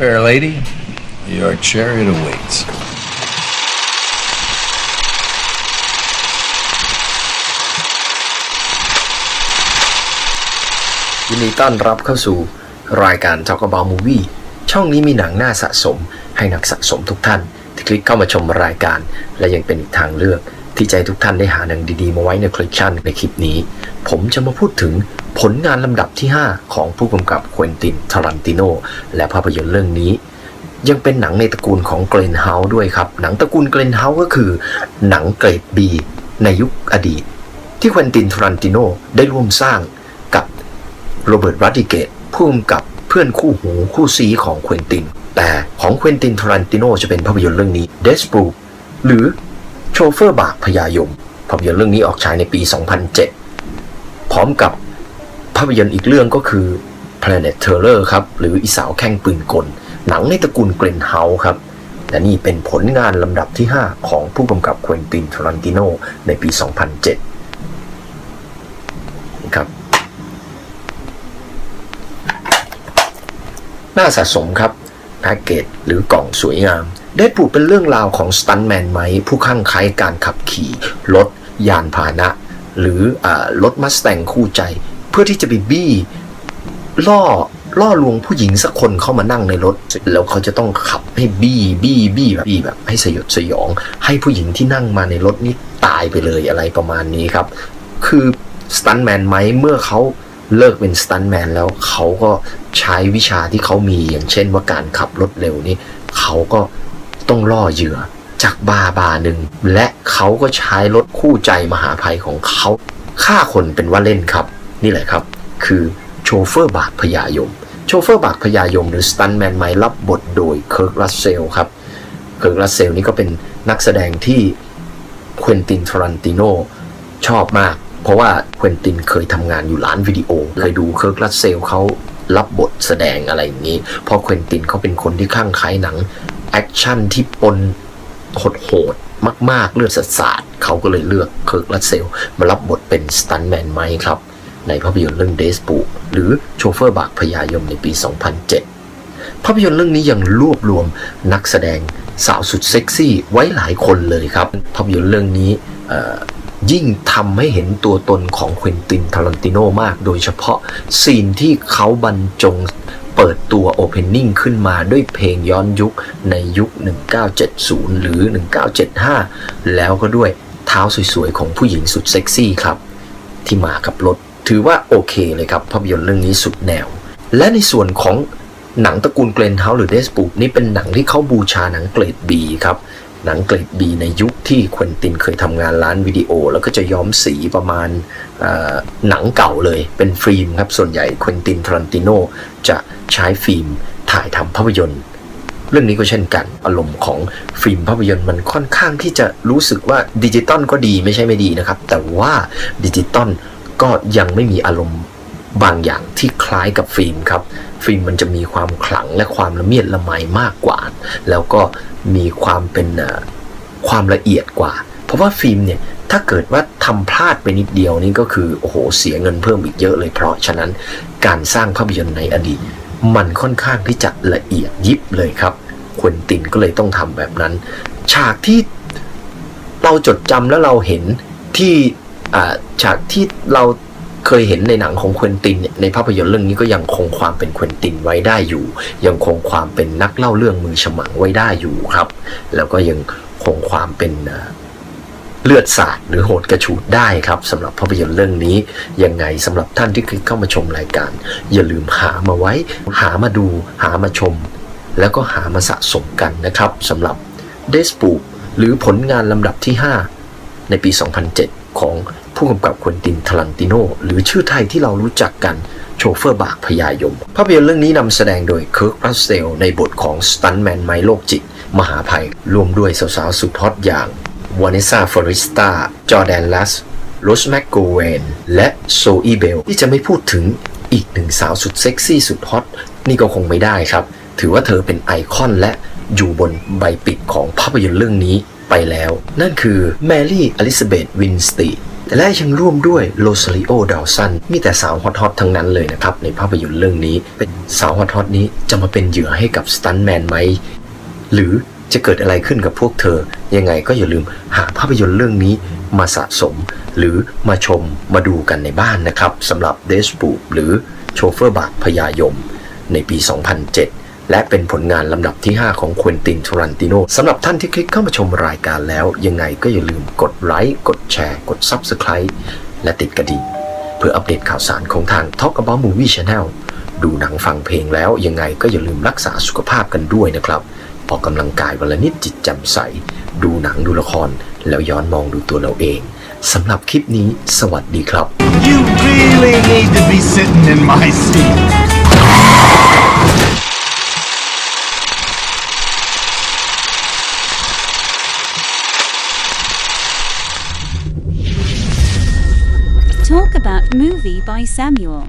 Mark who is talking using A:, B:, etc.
A: Fair lady, your chariot awaits.
B: ยินดีต้อนรับเข้าสู่รายการ Talk About Movie ช่องนี้มีหนังน่าสะสม ให้นักสะสมทุกท่าน ที่คลิกเข้ามาชมรายการ และยังเป็นอีกทางเลือก ที่ใจทุกท่านได้หาหนังดีๆ มาไว้ในคลิปชั่นในคลิปนี้ ผมจะมาพูดถึงผลงานลำดับที่ 5 ของผู้กำกับควินตินทารันติโนและภาพยนตร์เรื่องนี้ ยังเป็นหนังในตระกูลของเกรนเฮาส์ด้วยครับ หนังตระกูลเกรนเฮาส์ก็คือ หนังเกรดบีในยุคอดีต ที่ควินตินทารันติโนได้ร่วมสร้างกับโรเบิร์ตรัติเกตผู้กำกับเพื่อนคู่หูคู่ซีของควินติน แต่ของควินตินทารันติโนจะเป็นภาพยนตร์เรื่องนี้เดส o ูหรือ เฟอร์บากพยายมภาพยนตร์เรื่องนี้ออกฉายในปี 2007 พร้อมกับภาพยนตร์อีกเรื่องก็คือ Planet Terror ครับ หรืออีสาวแข้งปืนกล หนังในตระกูลเกรนเฮาส์ครับและนี่เป็นผลงานลำดับที่ 5 ของผู้กำกับควินตินทรันติโนในปี 2007ครับน่าสะสมครับแพ็กเกจหรือกล่องสวยงาม เดดพูเป็นเรื่องราวของสตันแมนไหม ผู้ข้างไคล้การขับขี่รถยานพาหนะ หรืออรถมัสแตงคู่ใจ เพื่อที่จะไปบี้ล่อล่อลวงผู้หญิงสักคนเข้ามานั่งในรถ แล้วเขาจะต้องขับให้บี้บี้บี้แบบบี้แบบให้สยดสยอง ให้ผู้หญิงที่นั่งมาในรถนี้ตายไปเลยอะไรประมาณนี้ครับ คือสตันแมนไหมเมื่อเขาเลิกเป็นสตันแมนแล้วเขาก็ใช้วิชาที่เขามีอย่างเช่นว่าการขับรถเร็วนี่เขาก็ ต้องล่อเหยื่อจากบาร์บาร์หนึ่ง และเขาก็ใช้รถคู่ใจมหาภัยของเขาฆ่าคนเป็นว่าเล่นครับ นี่แหละครับ คือโชเฟอร์บากพยายม โชเฟอร์บากพยายมหรือสตันแมนไมรับบทโดยเคิร์กรัสเซลครับเคิร์กรัสเซลนี่ก็เป็นนักแสดงที่ควินตินทรันติโนชอบมาก เพราะว่าควินตินเคยทำงานอยู่ร้านวิดีโอเคยดูเคิร์กรัสเซลเขารับบทแสดงอะไรอย่างนี้ เพราะควินตินเขาเป็นคนที่ข้างไคล้หนัง แอคชั่นที่ปนโหดๆมาก ๆ เลือดสาดเขาก็เลยเลือกเคิร์กรัสเซลมารับบทเป็นสตันแมนไมครับ ในภาพยนตร์เรื่องเดสปูหรือโชเฟอร์บากพยายมในปี 2007 ภาพยนตร์เรื่องนี้ยังรวบรวมนักแสดงสาวสุดเซ็กซี่ไว้หลายคนเลยครับ ภาพยนตร์เรื่องนี้ยิ่งทำให้เห็นตัวตนของควินตินทารันติโนมาก โดยเฉพาะซีนที่เขาบรรจง เปิดตัวโอเพนนิ่งขึ้นมาด้วยเพลงย้อนยุคในยุค 1970 หรือ 1975 แล้วก็ด้วยเท้าสวยๆ ของผู้หญิงสุดเซ็กซี่ครับ ที่มากับรถ ถือว่าโอเคเลยครับ ภาพยนตร์เรื่องนี้สุดแนว และในส่วนของหนังตระกูลเกรนเฮาหรือเดสปูกนี่เป็นหนังที่เขาบูชาหนังเกรดบีครับ หนังเกรดบีในยุคที่ควินตินเคยทำงานร้านวิดีโอ แล้วก็จะย้อมสีประมาณหนังเก่าเลยเป็นฟิล์มครับ ส่วนใหญ่ควินตินทรันติโนจะใช้ฟิล์มถ่ายทำภาพยนตร์ เรื่องนี้ก็เช่นกัน อารมณ์ของฟิล์มภาพยนตร์มันค่อนข้างที่จะรู้สึกว่าดิจิตอลก็ดีไม่ใช่ไม่ดีนะครับ แต่ว่าดิจิตอลก็ยังไม่มีอารมณ์บางอย่างที่คล้ายกับฟิล์มครับ ฟิล์มมันจะมีความขลังและความละเมียดละไมมากกว่า แล้วก็ มีความเป็นความละเอียดกว่า เพราะว่าฟิล์มเนี่ยถ้าเกิดว่าทำพลาดไปนิดเดียวนี่ก็คือโอ้โหเสียเงินเพิ่มอีกเยอะเลยเพราะฉะนั้นการสร้างภาพยนตร์ในอดีต มันค่อนข้างที่จะละเอียดยิบเลยครับควินตินก็เลยต้องทำแบบนั้น ฉากที่เราจดจำแล้วเราเห็นที่ฉากที่เรา เคยเห็นในหนังของควินตินเนี่ยในภาพยนตร์เรื่องนี้ก็ยังคงความเป็นควินตินไว้ได้อยู่ ยังคงความเป็นนักเล่าเรื่องมือฉมังไว้ได้อยู่ครับ แล้วก็ยังคงความเป็นเลือดสาดหรือโหดกระฉูดได้ครับสำหรับภาพยนตร์เรื่องนี้ยังไงสำหรับท่านที่คลิกเข้ามาชมรายการ อย่าลืมหามาไว้ หามาดู หามาชม แล้วก็หามาสะสมกันนะครับสำหรับเดสปูหรือผลงานลำดับที่ 5 ในปี 2007 ของ ผู้กำกับควินตินทารันติโนหรือชื่อไทยที่เรารู้จักกันโชเฟอร์บากพยายม ภาพยนตร์เรื่องนี้นำแสดงโดยเคิร์กรัสเซลในบทของสตันแมนไมโลกจิต มหาภัยรวมด้วยสาวๆสุดฮอตอย่างวานิซาฟอริสตาจอแดนลัสโรสแมกโกเวนและโซอีเบลที่จะไม่พูดถึงอีกหนึ่งสาวสุดเซ็กซี่สุดฮอตนี่ก็คงไม่ได้ครับ ถือว่าเธอเป็นไอคอนและอยู่บนใบปิดของภาพยนตร์เรื่องนี้ ไปแล้ว นั่นคือแมรี่อลิซาเบธวินสตีและยังร่วมด้วยโรซาริโอดาวสันมีแต่สาวฮอตๆทั้งนั้นเลยนะครับ ในภาพยนตร์เรื่องนี้ เป็นสาวฮอตๆนี้จะมาเป็นเหยื่อให้กับสตันแมนไหม หรือจะเกิดอะไรขึ้นกับพวกเธอ ยังไงก็อย่าลืมหาภาพยนตร์เรื่องนี้มาสะสม หรือมาชมมาดูกันในบ้านนะครับสำหรับเดสปูหรือโชเฟอร์บาทพยายม ในปี 2007 และเป็นผลงานลำดับที่ 5 ของควินตินทรันติโนสำหรับท่านที่คลิกเข้ามาชมรายการแล้ว ยังไงก็อย่าลืมกดไลค์กดแชร์ กด Subscribe และติดกระดิ่งเพื่ออัปเดตข่าวสารของทาง Talk About Movie Channel ดูหนังฟังเพลงแล้วยังไงก็อย่าลืมรักษาสุขภาพกันด้วยนะครับออกกำลังกายวันละนิดจิตแจ่มใส ดูหนังดูละคร แล้วย้อนมองดูตัวเราเองสำหรับคลิปนี้สวัสดีครับ
C: You really need to be sitting in my seat.
D: Movie by Samuel.